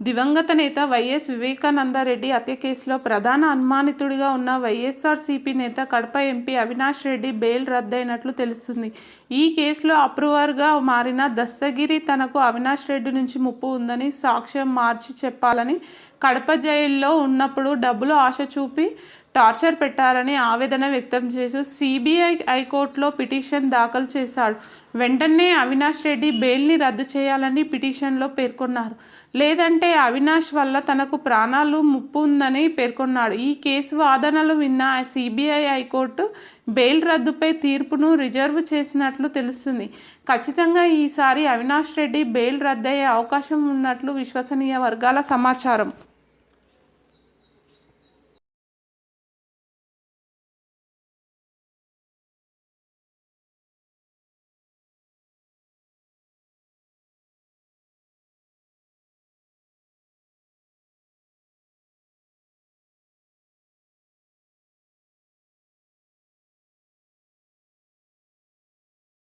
దివంగత నేత వైఎస్ వివేకానందరెడ్డి హత్య కేసులో ప్రధాన అనుమానితుడిగా ఉన్న వైఎస్ఆర్సీపీ నేత కడప ఎంపీ అవినాష్ రెడ్డి బెయిల్ రద్దయినట్లు తెలుస్తుంది. ఈ కేసులో అప్రూవర్గా మారిన దస్తగిరి తనకు అవినాష్ రెడ్డి నుంచి ముప్పు ఉందని సాక్ష్యం మార్చి చెప్పాలని కడప జైల్లో ఉన్నప్పుడు డబ్బులు ఆశ చూపి టార్చర్ పెట్టారని ఆవేదన వ్యక్తం చేస్తూ సిబిఐ హైకోర్టులో పిటిషన్ దాఖలు చేశాడు. వెంటనే అవినాష్ రెడ్డి బెయిల్ని రద్దు చేయాలని పిటిషన్లో పేర్కొన్నారు. లేదంటే అవినాష్ వల్ల తనకు ప్రాణాలు ముప్పు ఉందని పేర్కొన్నాడు. ఈ కేసు వాదనలు విన్న సిబిఐ హైకోర్టు బెయిల్ రద్దుపై తీర్పును రిజర్వ్ చేసినట్లు తెలుస్తుంది. ఖచ్చితంగా ఈసారి అవినాష్ రెడ్డి బెయిల్ రద్దయ్యే అవకాశం ఉన్నట్లు విశ్వసనీయ వర్గాల సమాచారం.